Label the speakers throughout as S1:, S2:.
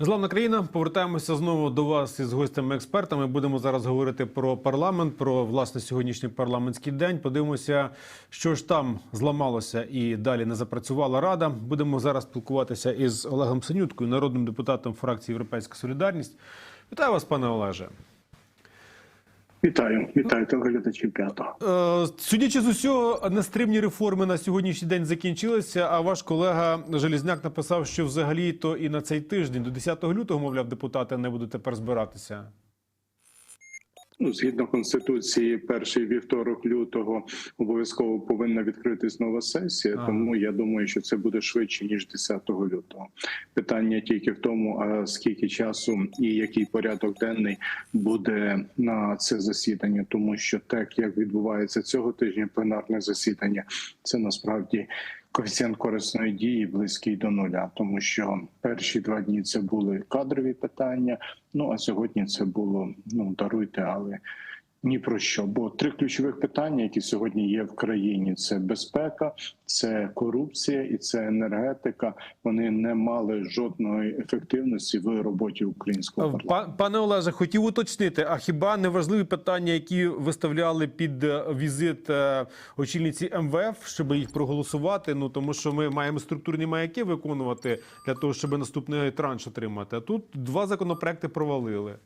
S1: Незламна країна. Повертаємося знову до вас із гостями-експертами. Будемо зараз говорити про парламент, про власне сьогоднішній парламентський день. Подивимося, що ж там зламалося і далі не запрацювала рада. Будемо зараз спілкуватися із Олегом Синюткою, народним депутатом фракції Європейська Солідарність. Вітаю вас, пане Олеже.
S2: Вітаю, вітаю телеглядачів п'ятого.
S1: Е, Судячи з усього, нестримні реформи на сьогоднішній день закінчилися. А ваш колега Желізняк написав, що взагалі то і на цей тиждень, до 10 лютого, мовляв, депутати не будуть тепер збиратися.
S2: Ну, згідно конституції, перший вівторок лютого обов'язково повинна відкритись нова сесія.
S1: Ага.
S2: Тому я думаю, що це буде швидше ніж 10 лютого. Питання тільки в тому, а скільки часу і який порядок денний буде на це засідання, тому що так як відбувається цього тижня пленарне засідання, це насправді. Коефіцієнт корисної дії близький до нуля, тому що перші два дні це були кадрові питання. Ну а сьогодні це було ну даруйте, але ні про що. Бо три ключових питання, які сьогодні є в країні: це безпека, це корупція і це енергетика. Вони не мали жодної ефективності в роботі українського парламенту.
S1: Пане Олеже, хотів уточнити, а хіба не важливі питання, які виставляли під е, візит е, очільниці МВФ, щоб їх проголосувати? Ну тому що ми маємо структурні маяки виконувати для того, щоб наступний транш отримати. А тут два законопроекти провалили.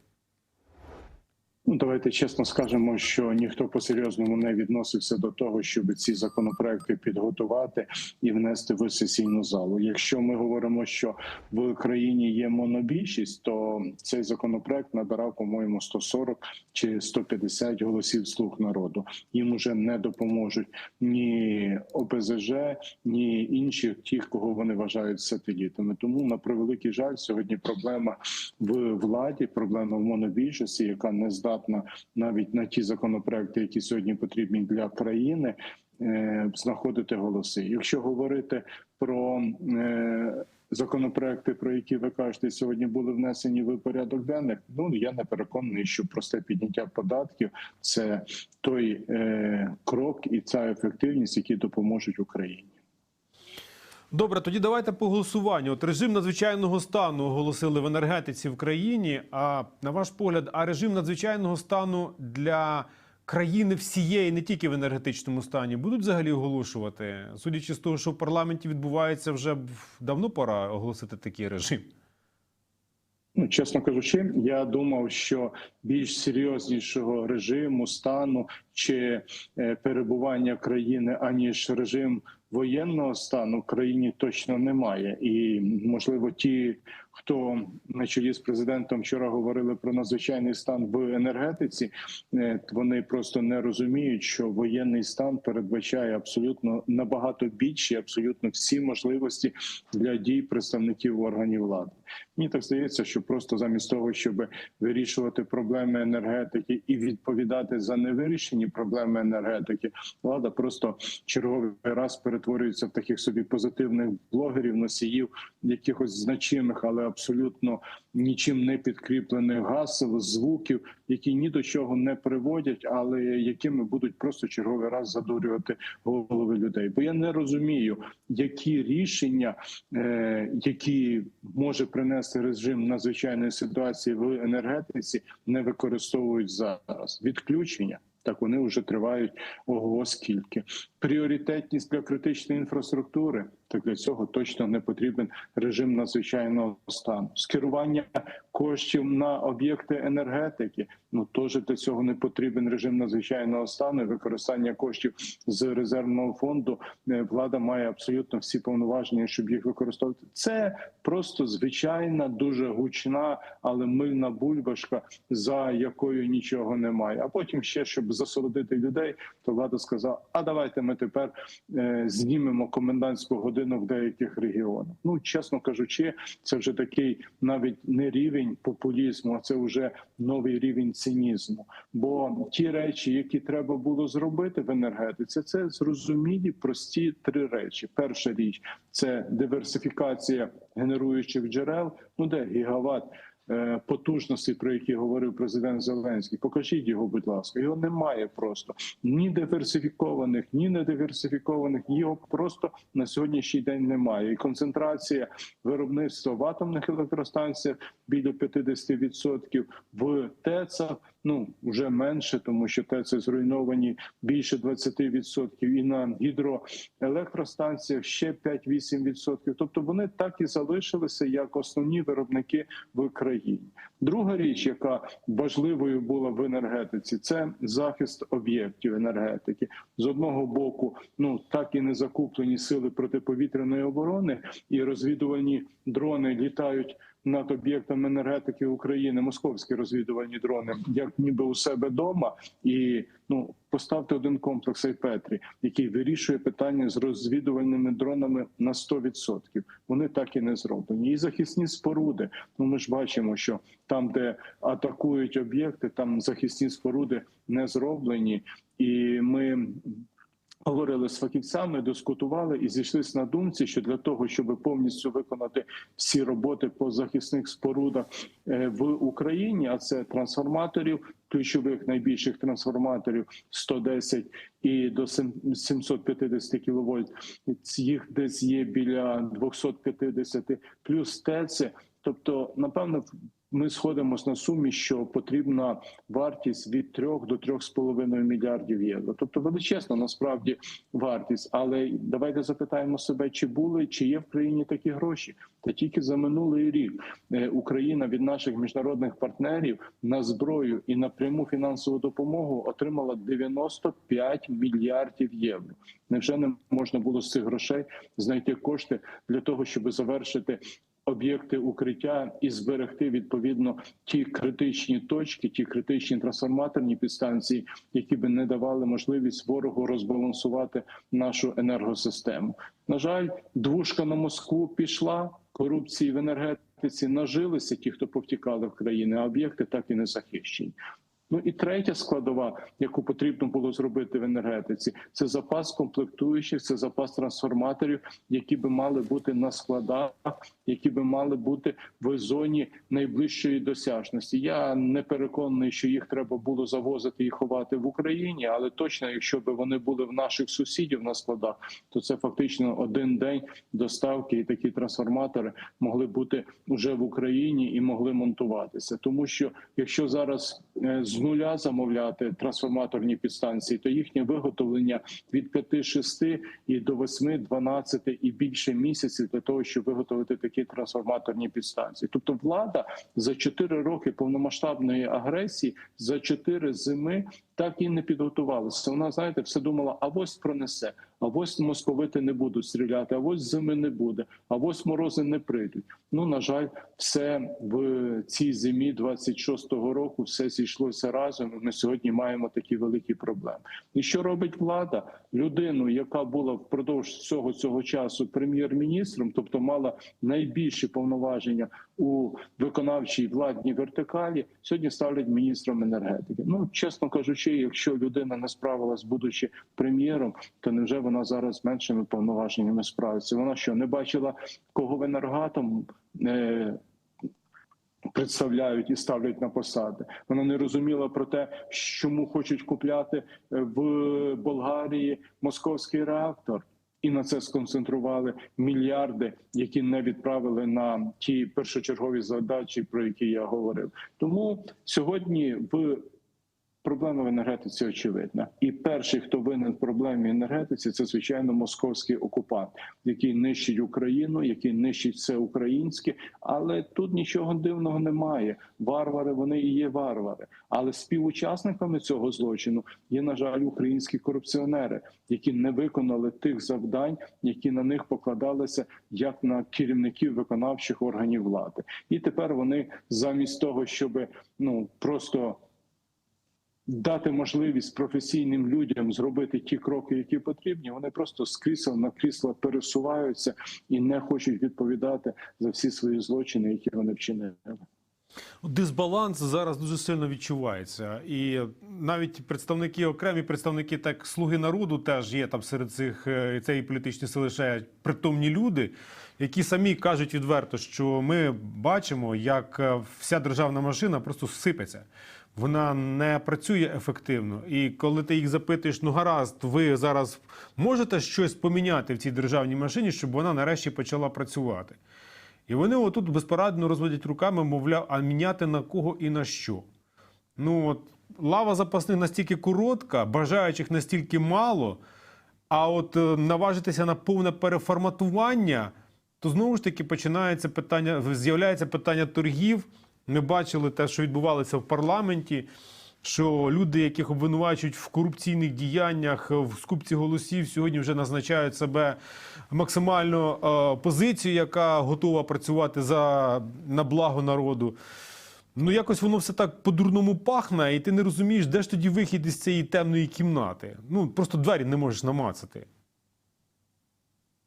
S2: Ну, давайте чесно скажемо, що ніхто по серйозному не відносився до того, щоб ці законопроекти підготувати і внести в сесійну залу. Якщо ми говоримо, що в країні є монобільшість, то цей законопроект набирав, по-моєму, 140 чи 150 голосів слуг народу. Їм уже не допоможуть ні ОПЗЖ, ні інші, ті, кого вони вважають сателітами. Тому на превеликий жаль, сьогодні проблема в владі, проблема в монобільшості, яка не здатна навіть на ті законопроекти, які сьогодні потрібні для країни, е, знаходити голоси. Якщо говорити про е, законопроекти, про які ви кажете, сьогодні були внесені в порядок денних. Ну я не переконаний, що просте підняття податків це той е, крок і ця ефективність, які допоможуть Україні.
S1: Добре, тоді давайте по голосуванню. От режим надзвичайного стану оголосили в енергетиці в країні. А на ваш погляд, а режим надзвичайного стану для країни всієї, не тільки в енергетичному стані, будуть взагалі оголошувати? Судячи з того, що в парламенті відбувається вже давно пора оголосити такий режим.
S2: Ну, чесно кажучи, я думав, що більш серйознішого режиму стану чи е, перебування країни, аніж режим воєнного стану в країні точно немає. І можливо, ті, хто на чолі з президентом вчора говорили про надзвичайний стан в енергетиці, е, вони просто не розуміють, що воєнний стан передбачає абсолютно набагато більші, абсолютно всі можливості для дій представників органів влади. Мені так здається, що просто замість того, щоб вирішувати проблеми енергетики і відповідати за невирішені проблеми енергетики, влада просто черговий раз перетворюється в таких собі позитивних блогерів, носіїв якихось значимих, але абсолютно нічим не підкріплених гасел, звуків, які ні до чого не приводять, але якими будуть просто черговий раз задурювати голови людей. Бо я не розумію, які рішення, е, які може принести режим надзвичайної ситуації в енергетиці, не використовують зараз. Відключення. Так вони вже тривають ого скільки. Пріоритетність для критичної інфраструктури. Так для цього точно не потрібен режим надзвичайного стану. Скерування коштів на об'єкти енергетики. Ну теж для цього не потрібен режим надзвичайного стану. Використання коштів з резервного фонду Е, влада має абсолютно всі повноваження, щоб їх використовувати. Це просто звичайна, дуже гучна, але мильна бульбашка, за якою нічого немає. А потім ще щоб засолодити людей, то влада сказала: а давайте ми тепер е, знімемо комендантську годину в деяких регіонах. Ну чесно кажучи, це вже такий навіть не рівень популізму, а це вже новий рівень цинізму. Бо ті речі, які треба було зробити в енергетиці, це зрозумілі прості три речі. Перша річ це диверсифікація генеруючих джерел. Ну де гігават е, потужностей, про які говорив президент Зеленський. Покажіть його, будь ласка. Його немає просто ні диверсифікованих, ні недиверсифікованих. Його просто на сьогоднішній день немає. І концентрація виробництва в атомних електростанціях біля 50%, в ТЕЦах ну вже менше, тому що ТЕЦи зруйновані більше 20%, і на гідроелектростанціях ще 5-8%. Тобто вони так і залишилися як основні виробники в країні. Друга річ, яка важливою була в енергетиці, це захист об'єктів енергетики. З одного боку, ну так і не закуплені сили протиповітряної оборони, і розвідувальні дрони літають над об'єктами енергетики України, московські розвідувальні дрони, як ніби у себе вдома, і ну поставте один комплекс Айпетрі, який вирішує питання з розвідувальними дронами на 100%. Вони так і не зроблені. І захисні споруди. Ну ми ж бачимо, що там, де атакують об'єкти, там захисні споруди не зроблені, і ми. Говорили з фахівцями, дискутували і зійшлися на думці, що для того, щоб повністю виконати всі роботи по захисних спорудах е, в Україні, а це трансформаторів, ключових найбільших трансформаторів 110 і до сем- 750 кВт, їх десь є біля 250, плюс ТЕЦи. Тобто, напевно, ми сходимося на сумі, що потрібна вартість від 3 до 3,5 мільярдів євро. Тобто величезна насправді вартість. Але давайте запитаємо себе, чи були, чи є в країні такі гроші. Та тільки за минулий рік е, Україна від наших міжнародних партнерів на зброю і на пряму фінансову допомогу отримала 95 мільярдів євро. Невже не можна було з цих грошей знайти кошти для того, щоб завершити об'єкти укриття і зберегти відповідно ті критичні точки, ті критичні трансформаторні підстанції, які би не давали можливість ворогу розбалансувати нашу енергосистему. На жаль, двушка на Москву пішла. Корупції в енергетиці нажилися ті, хто повтікали в країни, а об'єкти так і не захищені. Ну і третя складова, яку потрібно було зробити в енергетиці, це запас комплектуючих, це запас трансформаторів, які би мали бути на складах, які би мали бути в зоні найближчої досяжності. Я не переконаний, що їх треба було завозити і ховати в Україні, але точно, якщо б вони були в наших сусідів на складах, то це фактично один день доставки, і такі трансформатори могли бути вже в Україні і могли монтуватися. Тому що якщо зараз е, з нуля замовляти трансформаторні підстанції, то їхнє виготовлення від 5-6 і до 8-12 і більше місяців для того, щоб виготовити такі трансформаторні підстанції. Тобто, влада за 4 роки повномасштабної агресії, за 4 зими так і не підготувалася. Вона знаєте, все думала: а ось пронесе, а ось московити не будуть стріляти, а ось зими не буде, а ось морози не прийдуть. Ну на жаль, все в цій зимі 26-го року все зійшлося разом. і Ми сьогодні маємо такі великі проблеми. І що робить влада? Людину, яка була впродовж всього цього часу прем'єр-міністром, тобто мала найбільші повноваження у виконавчій владній вертикалі, сьогодні ставлять міністром енергетики. Ну чесно кажучи, якщо людина не справилась, будучи прем'єром, то невже вона зараз з меншими повноваженнями справиться? Вона що не бачила кого в енергатом? Е, Представляють і ставлять на посади. Вона не розуміла про те, чому хочуть купляти е, в Болгарії московський реактор, і на це сконцентрували мільярди, які не відправили на ті першочергові задачі, про які я говорив. Тому сьогодні в Проблема в енергетиці очевидна, і перший, хто винен в проблемі енергетиці, це звичайно московський окупант, який нищить Україну, який нищить все українське. Але тут нічого дивного немає. Варвари вони і є варвари. Але співучасниками цього злочину є, на жаль, українські корупціонери, які не виконали тих завдань, які на них покладалися як на керівників виконавчих органів влади. І тепер вони замість того, щоб ну просто дати можливість професійним людям зробити ті кроки, які потрібні. Вони просто з крісел на крісла пересуваються і не хочуть відповідати за всі свої злочини, які вони вчинили.
S1: Дисбаланс зараз дуже сильно відчувається, і навіть представники, окремі представники так слуги народу теж є там серед цих е, цієї політичної сили ще притомні люди, які самі кажуть відверто, що ми бачимо, як е, вся державна машина просто сипеться. Вона не працює ефективно. І коли ти їх запитуєш, ну гаразд, ви зараз можете щось поміняти в цій державній машині, щоб вона нарешті почала працювати. І вони отут безпорадно розводять руками, мовляв, а міняти на кого і на що. Ну от лава запасних настільки коротка, бажаючих настільки мало. А от е, наважитися на повне переформатування, то знову ж таки починається питання, з'являється питання торгів. Ми бачили те, що відбувалося в парламенті. Що люди, яких обвинувачують в корупційних діяннях, в скупці голосів, сьогодні вже назначають себе максимально е, позицію, яка готова працювати за на благо народу. Ну, якось воно все так по-дурному пахне, і ти не розумієш, де ж тоді вихід із цієї темної кімнати. Ну просто двері не можеш намацати.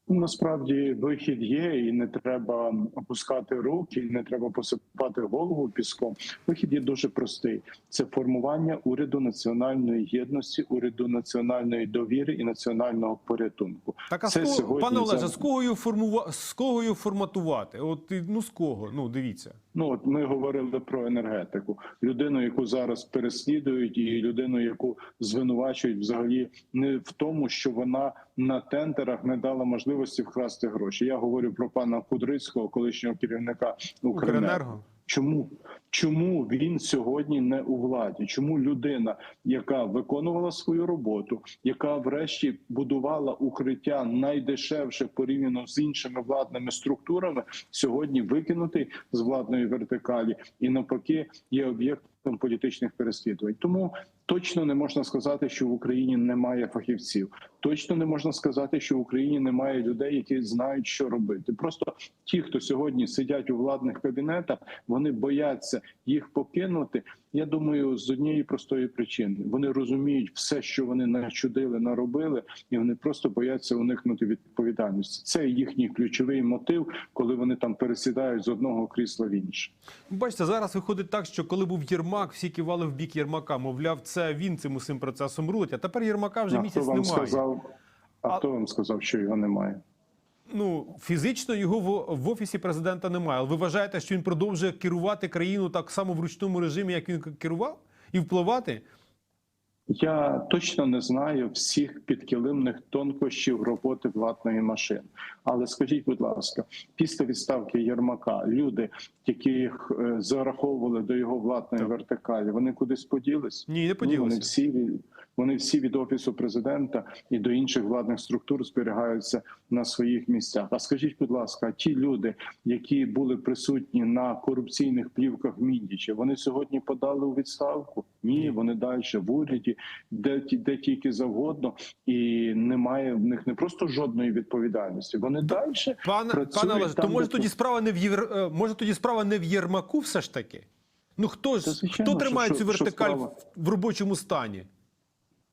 S2: Ну, Насправді вихід є, і не треба опускати руки, і не треба посипати голову піском. Вихід є дуже простий: це формування уряду національної єдності, уряду національної довіри і національного порятунку.
S1: Так, а
S2: Це
S1: з кого,
S2: сьогодні
S1: пане Олеже,
S2: за-
S1: з кого формува... з кого його форматувати? От ну з кого? Ну дивіться.
S2: Ну от ми говорили про енергетику. Людину, яку зараз переслідують, і людину, яку звинувачують взагалі не в тому, що вона на тендерах не дала можливості вкрасти гроші. Я говорю про пана Кудрицького, колишнього керівника Укренерго. Чому? Чому він сьогодні не у владі? Чому людина, яка виконувала свою роботу, яка врешті будувала укриття найдешевше порівняно з іншими владними структурами, сьогодні викинутий з владної вертикалі і навпаки є об'єктом політичних переслідувань? Тому точно не можна сказати, що в Україні немає фахівців. Точно не можна сказати, що в Україні немає людей, які знають, що робити. Просто ті, хто сьогодні сидять у владних кабінетах, вони бояться їх покинути. Я думаю, з однієї простої причини вони розуміють все, що вони начудили, наробили, і вони просто бояться уникнути відповідальності. Це їхній ключовий мотив, коли вони там пересідають з одного крісла в інше.
S1: Бачите, зараз виходить так, що коли був Єрмак, всі кивали в бік Єрмака. Мовляв, це він цим усім процесом рулить. А тепер Єрмака вже
S2: а хто
S1: місяць
S2: вам
S1: немає.
S2: сказав? А,
S1: А-
S2: хто вам сказав, що його немає?
S1: Ну фізично його в, в офісі президента немає. Але ви вважаєте, що він продовжує керувати країну так само в ручному режимі, як він керував, і впливати?
S2: Я точно не знаю всіх підкилимних тонкощів роботи владної машини. Але скажіть, будь ласка, після відставки Єрмака люди, яких е, зараховували до його владної
S1: Так.
S2: вертикалі, вони кудись поділись?
S1: Ні, не
S2: Ні, вони всі вони всі від офісу президента і до інших владних структур зберігаються на своїх місцях. А скажіть, будь ласка, ті люди, які були присутні на корупційних плівках Міндіча, вони сьогодні подали у відставку? Ні, вони далі в уряді, де де тільки завгодно, і немає в них не просто жодної відповідальності. Вони далі
S1: Пане
S2: працюють
S1: пане Олеже, то може
S2: де
S1: тоді справа не в Єр... е, може тоді справа не в Єрмаку, все ж таки. Ну хто ж хто
S2: що-
S1: тримає
S2: що-
S1: цю вертикаль в, в робочому стані?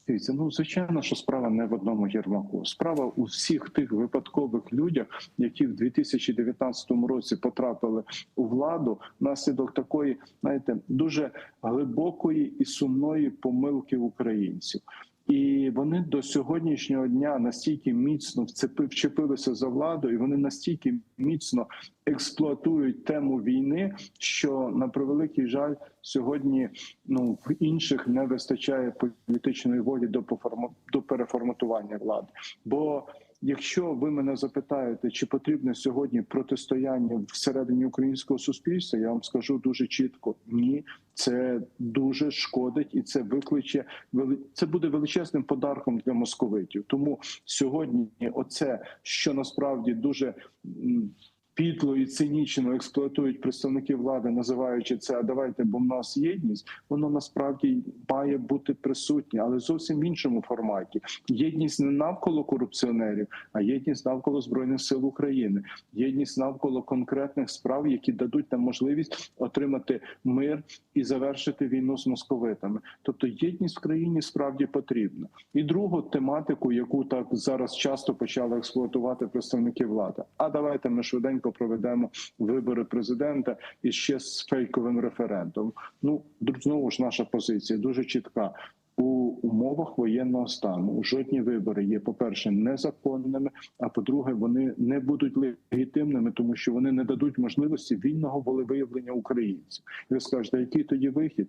S2: Дивіться, ну звичайно, що справа не в одному Єрмаку. Справа у всіх тих випадкових людях, які в 2019 році потрапили у владу внаслідок такої, знаєте, дуже глибокої і сумної помилки українців. І вони до сьогоднішнього дня настільки міцно вчепилися за владу, і вони настільки міцно експлуатують тему війни, що на превеликий жаль сьогодні ну в інших не вистачає політичної волі до до переформатування влади. Бо якщо ви мене запитаєте, чи потрібне сьогодні протистояння всередині українського суспільства, я вам скажу дуже чітко: ні, це дуже шкодить, і це викличе це буде величезним подарком для московитів. Тому сьогодні, оце що насправді дуже. Підло і цинічно експлуатують представники влади, називаючи це, а давайте, бо в нас єдність. Воно насправді має бути присутнє, але зовсім в іншому форматі. Єдність не навколо корупціонерів, а єдність навколо збройних сил України, єдність навколо конкретних справ, які дадуть нам можливість отримати мир і завершити війну з московитами. Тобто єдність в країні справді потрібна. І другу тематику, яку так зараз часто почали експлуатувати представники влади. А давайте ми швиденько швиденько проведемо вибори президента і ще з фейковим референдумом. Ну знову ж наша позиція дуже чітка. У умовах воєнного стану жодні вибори є, по-перше, незаконними. А по-друге, вони не будуть легітимними, тому що вони не дадуть можливості вільного волевиявлення українців. І ви скажете, який тоді вихід?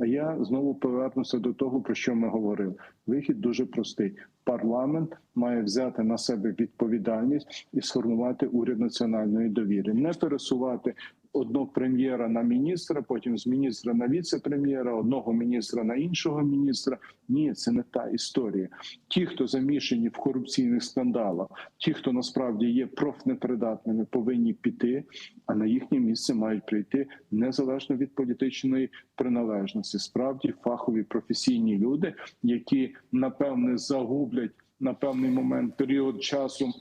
S2: А я знову повернуся до того, про що ми говорили. Вихід дуже простий. Парламент має взяти на себе відповідальність і сформувати уряд національної довіри, не пересувати одного прем'єра на міністра, потім з міністра на віце-прем'єра, одного міністра на іншого міністра. Ні, це не та історія. Ті, хто замішані в корупційних скандалах, ті, хто насправді є профнепридатними, повинні піти, а на їхнє місце мають прийти незалежно від політичної приналежності. Справді фахові професійні люди, які напевне загублять на певний момент період часу.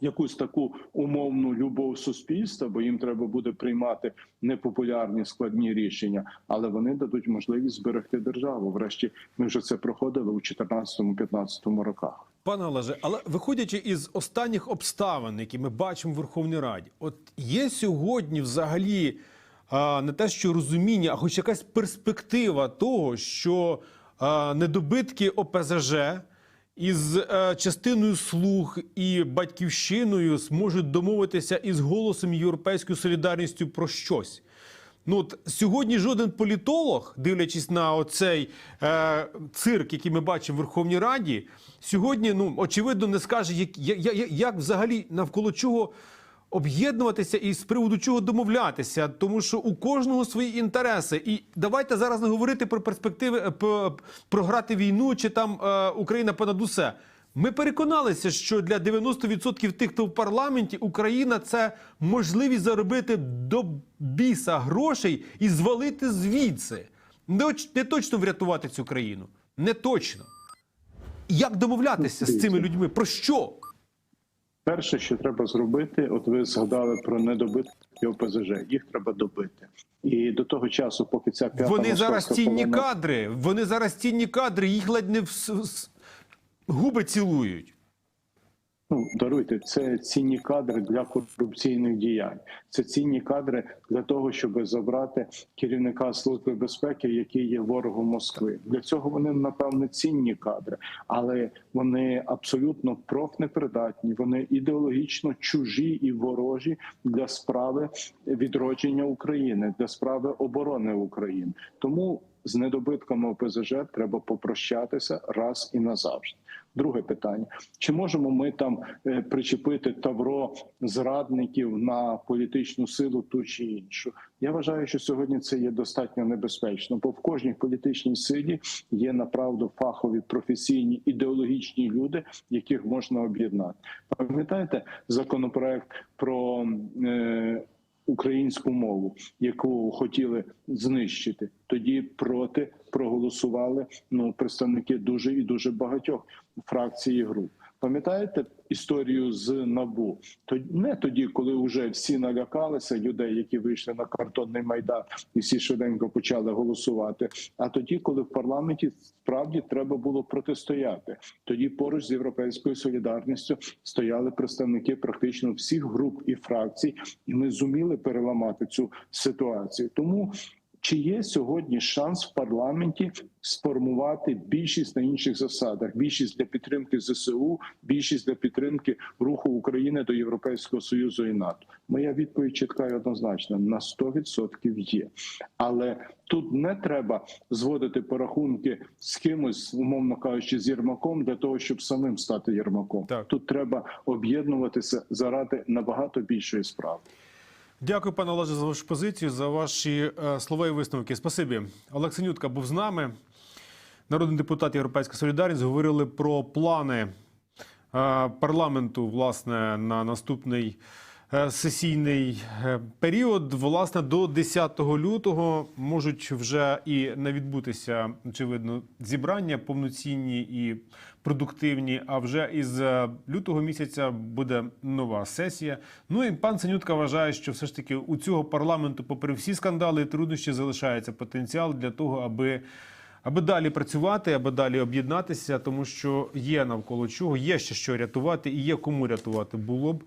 S2: Якусь таку умовну любов суспільства, бо їм треба буде приймати непопулярні складні рішення, але вони дадуть можливість зберегти державу. Врешті ми вже це проходили у 2014-2015 роках.
S1: Пане Олеже, але виходячи із останніх обставин, які ми бачимо в Верховній Раді, от є сьогодні взагалі не те, що розуміння, а хоч якась перспектива того, що недобитки ОПЗЖ із е, частиною слуг і батьківщиною зможуть домовитися із голосом європейською солідарністю про щось. Ну от сьогодні жоден політолог, дивлячись на оцей е, цирк, який ми бачимо в Верховній Раді, сьогодні ну очевидно не скаже, як, як, як, як взагалі навколо чого об'єднуватися і з приводу чого домовлятися, тому що у кожного свої інтереси. І давайте зараз не говорити про перспективи е, програти війну чи там е, Україна понад усе. Ми переконалися, що для 90% тих, хто в парламенті, Україна це можливість заробити до біса грошей і звалити звідси. Не, не точно врятувати цю країну. Не точно. Як домовлятися з цими людьми? Про що?
S2: Перше, що треба зробити, от ви згадали про недобитки ОПЗЖ. Їх треба добити. І до того часу, поки ця п'ята
S1: Вони зараз цінні кадри. Вони зараз цінні кадри, їх ледь не в губи цілують.
S2: Ну, даруйте, це цінні кадри для корупційних діянь. Це цінні кадри для того, щоб забрати керівника служби безпеки, який є ворогом Москви. Для цього вони напевне цінні кадри, але вони абсолютно профнепридатні. Вони ідеологічно чужі і ворожі для справи відродження України, для справи оборони України. Тому з недобитками ОПЗЖ треба попрощатися раз і назавжди. Друге питання: чи можемо ми там е, причепити тавро зрадників на політичну силу ту чи іншу? Я вважаю, що сьогодні це є достатньо небезпечно, бо в кожній політичній силі є направду фахові, професійні, ідеологічні люди, яких можна об'єднати. Пам'ятаєте законопроект про е, українську мову, яку хотіли знищити. Тоді проти проголосували ну представники дуже і дуже багатьох фракцій і груп. Пам'ятаєте історію з набу? Не тоді, коли вже всі налякалися людей, які вийшли на картонний майдан, і всі швиденько почали голосувати. А тоді, коли в парламенті справді треба було протистояти, тоді поруч з європейською солідарністю стояли представники практично всіх груп і фракцій, і ми зуміли переламати цю ситуацію. Тому чи є сьогодні шанс в парламенті сформувати більшість на інших засадах? Більшість для підтримки ЗСУ, більшість для підтримки руху України до Європейського союзу і НАТО? Моя відповідь чітка і однозначна: на 100% є. Але тут не треба зводити порахунки з кимось, умовно кажучи, з Єрмаком для того, щоб самим стати Єрмаком.
S1: Так.
S2: Тут треба об'єднуватися заради набагато більшої справи.
S1: Дякую, пане Олеже, за вашу позицію, за ваші е, слова і висновки. Спасибі. Олексенютка був з нами. Народний депутат Європейська Солідарність говорили про плани е, парламенту власне на наступний сесійний е, період. Власне, до 10 лютого можуть вже і не відбутися очевидно зібрання повноцінні і продуктивні. А вже із е, лютого місяця буде нова сесія. Ну і пан Синютка вважає, що все ж таки у цього парламенту, попри всі скандали і труднощі, залишається потенціал для того, аби. Аби далі працювати, аби далі об'єднатися, тому що є навколо чого, є ще що рятувати і є кому рятувати було б